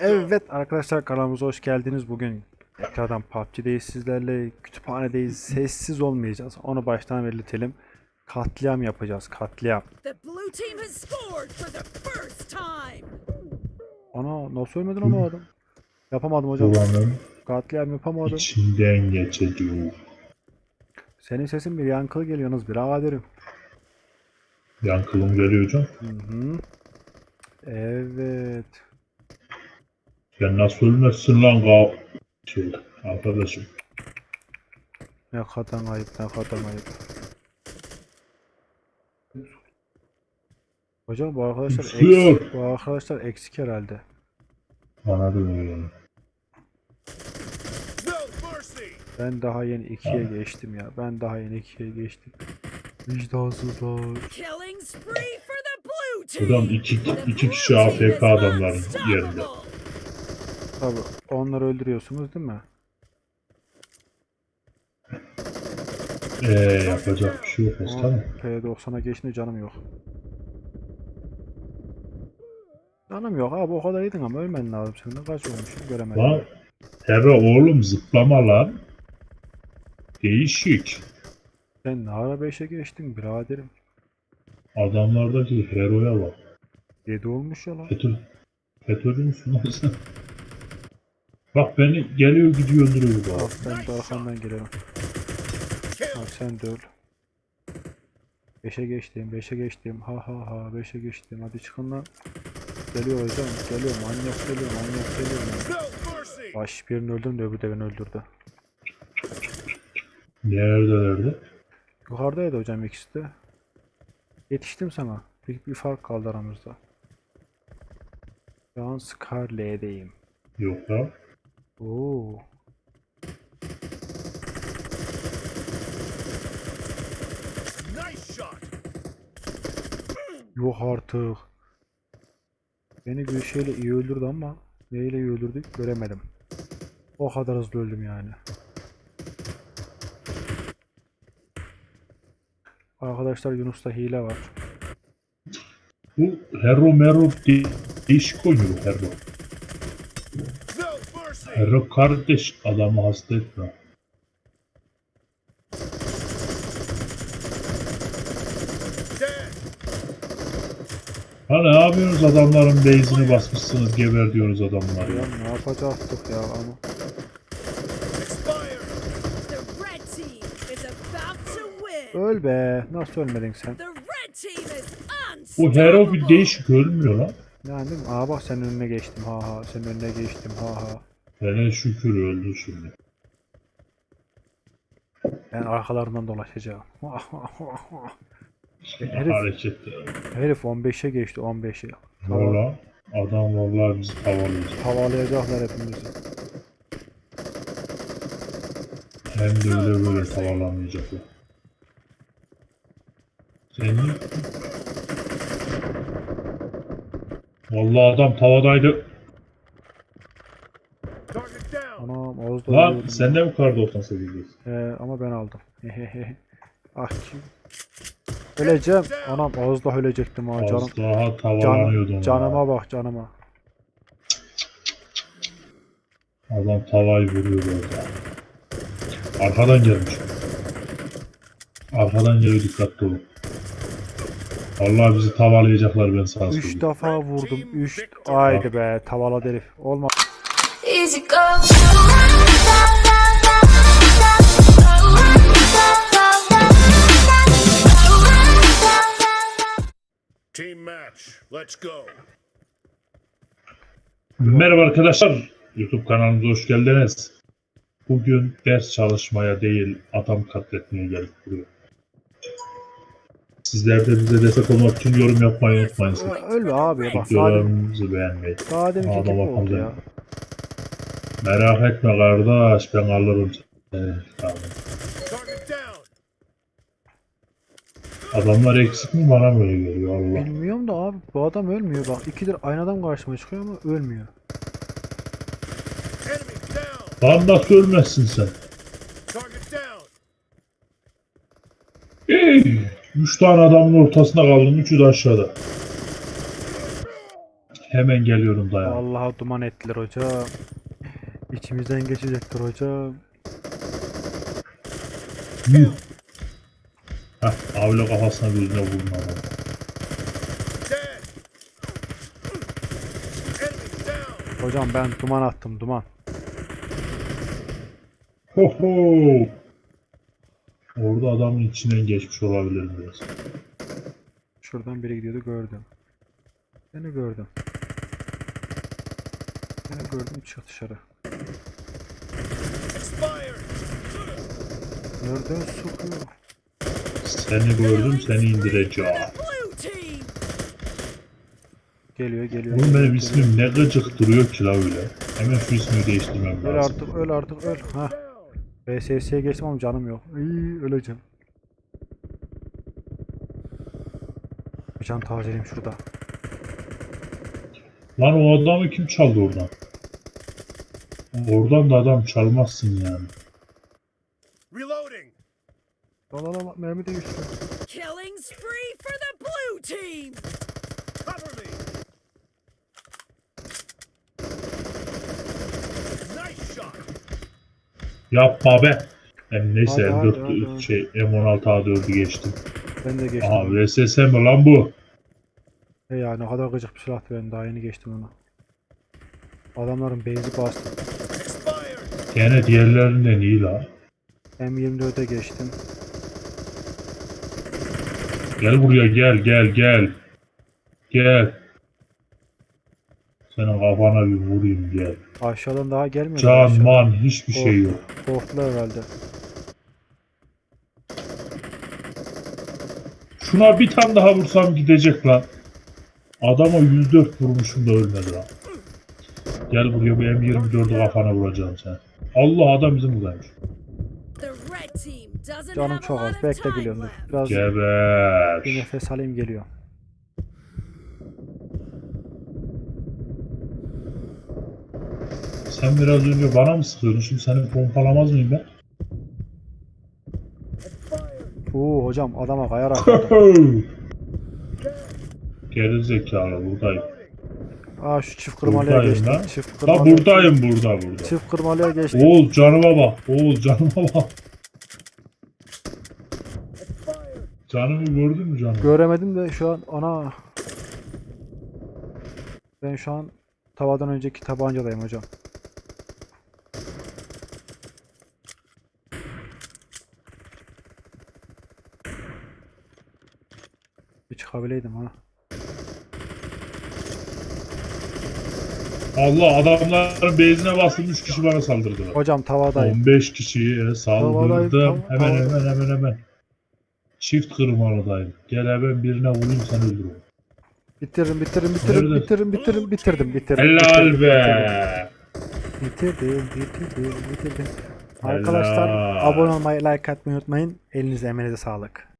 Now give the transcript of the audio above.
Evet arkadaşlar kanalımıza hoş geldiniz. Bugün tekrardan PUBG'deyiz sizlerle. Kütüphanedeyiz. Sessiz olmayacağız. Onu baştan belirtelim. Katliam yapacağız. Katliam. The blue team has scored for the first time. Ana nasıl ölmedin ama adam? Yapamadım hocam. Buranın Katliam yapamadım. içinden geçeceğim. Senin sesin bir yankılı geliyorsunuz biraderim. Yankılım geliyor hocam. Hı hı. Evet. Sen nasıl ölmezsin lan kav... Şey, arkadaşım. Ne kadar ayıp ne kadar ayıp. Hocam bu arkadaşlar Üflüyor. eksik, bu arkadaşlar eksik herhalde. Bana da öyle. Ben daha yeni ikiye geçtim ya. Ben daha yeni ikiye geçtim. Vicdansızlar. Killing spree Hocam iki, iki kişi AFK adamların yerinde. Tabi onları öldürüyorsunuz değil mi? Eee yapacak bir şey yok aslanım. P90'a geçince canım yok. Canım yok abi o kadar yedin ama ölmen lazım senin. Kaç olmuş göremedim. Lan Hera oğlum zıplama lan. Değişik. Sen ne ara 5'e geçtin biraderim. Adamlardaki Hero'ya bak. 7 olmuş ya lan. FETÖ, FETÖ'cü müsün lan sen? Bak beni geliyor gidiyor öldürüyor bu adam. ben de arkandan gelirim. Al sen de öl. 5'e geçtim 5'e geçtim ha ha ha 5'e geçtim hadi çıkın lan. Geliyor hocam geliyor manyak geliyor manyak geliyor. Baş birini öldürdüm de öbürü de beni öldürdü. Neredelerdi? Yukarıdaydı hocam ikisi de. Yetiştim sana. Bir, bir fark kaldı aramızda. Şu an Scarlet'deyim. Yok ya. Oo. Nice shot. Yok artık. Beni bir şeyle iyi öldürdü ama neyle iyi öldürdü göremedim. O kadar hızlı öldüm yani. Arkadaşlar Yunus'ta hile var. Bu Hero Mero de- değişik oynuyor Hero. Hero kardeş adamı hasta etme. Ha ne yapıyorsunuz adamların base'ini basmışsınız geber diyorsunuz adamlar ya. Ya ne yapacaktık ya ama. Öl be. Nasıl ölmedin sen? Bu. Hero bir değişik ölmüyor lan. Yani değil mi? Aa bak senin önüne geçtim ha ha. Senin önüne geçtim ha ha. Hele şükür öldü şimdi. Ben arkalarından dolaşacağım. herif, herif 15'e geçti 15'e. Valla adam vallahi bizi tavalayacak. Havalayacaklar hepimizi. Hem de öyle böyle tavalanmayacaklar. Senin Vallahi adam tavadaydı. Anam Oğuz'da Lan sen de mi kar 98? ya. Ee, ama ben aldım. ah kim? Öleceğim. Anam Oğuz'da ölecektim ha canım. Az daha tavalanıyordun. Can, canıma bak canıma. Adam tavayı vuruyor orada. Arkadan gelmiş. Arkadan geliyor dikkatli olun. Vallahi bizi tavalayacaklar ben sana 3 söyleyeyim. defa vurdum. 3 Haydi be tavaladı herif. Olma. Easy go. Team match. Let's go. Merhaba arkadaşlar. YouTube kanalımıza hoş geldiniz. Bugün ders çalışmaya değil adam katletmeye geldik buraya. Sizler de bize destek olmak için yorum yapmayı unutmayın. Ö- Ölme abi bak. Demin, Videolarımızı beğenmeyi. daha gibi oldu falan. ya. Merak etme kardeş ben alırım seni. Tamam. Adamlar eksik mi bana mı öyle geliyor Allah. Bilmiyorum da abi bu adam ölmüyor bak. İkidir aynı adam karşıma çıkıyor ama ölmüyor. Lan nasıl ölmezsin sen? Target down. Ey! Üç tane adamın ortasında kaldım. Üçü de aşağıda. Hemen geliyorum dayan. Vallahi duman ettiler hocam. İçimizden geçecektir hocam. Yuh. Heh, avla kafasına gözüne vurdum adam. Hocam ben duman attım duman. Ho ho. Orada adamın içinden geçmiş olabilir biraz. Şuradan biri gidiyordu gördüm. Seni gördüm. Seni gördüm çık dışarı. Nereden sokuyor? Seni gördüm seni indireceğim. Geliyor geliyor. Oğlum benim ismim ne gıcık duruyor ki la öyle. Hemen şu ismi değiştirmem Öl lazım. artık öl artık öl. Ha. BSS'ye geçtim ama canım yok. İyi öleceğim. Bir can tazeleyeyim şurada. Lan o adamı kim çaldı oradan? Oradan da adam çalmazsın yani. Reloading. La la la mermi de düştü. Yapma be. Hem neyse Hadi, M4 hadi, hadi. şey M16 A4'ü geçtim. Ben de geçtim. Aa VSS mi lan bu? E ya ne kadar gıcık bir silahtı ben daha yeni geçtim onu. Adamların bastım. Expired. Gene diğerlerinden iyi la. M24'e geçtim. Gel buraya gel gel gel. Gel. Senin kafana bir vurayım gel. Aşağıdan daha gelmiyor. mu? Can Aşağıdan. man hiçbir şey yok. Korktular herhalde. Şuna bir tane daha vursam gidecek lan. Adama 104 vurmuşum da ölmedi lan. Gel buraya bu M24'ü kafana vuracağım sen. Allah adam bizim buradaymış. Canım çok az. Bekle left. Biraz bir Geber. nefes alayım geliyor. Sen biraz önce bana mı sıkıyordun? Şimdi seni pompalamaz mıyım ben? Oo hocam adama kayarak. Geri zekalı buradayım. Aa şu çift kırmalıya Buradayım geçtim. lan. Çift La kırmalıya, buradayım burada burada. çift kırmalıya geçtim. Oğul canıma bak. Oğul canıma bak. Canımı gördün mü canım? Göremedim de şu an ana. Ben şu an tavadan önceki tabancadayım hocam. Çıkabileydim ha. Allah adamların beyzine basılmış kişi bana saldırdılar. Hocam tavadayım. 15 kişiye saldırdım. Hemen hemen hemen hemen. Çift kırmalıdayım. Gel hemen birine vurayım sen öldürürüm. Bitirdim bitirdim bitirdim Nerede? bitirdim bitirdim bitirdim bitirdim. Helal bitirdim, be. Bitirdim bitirdim bitirdim. Helal. Arkadaşlar abone olmayı like atmayı unutmayın. Elinize emeğinize sağlık.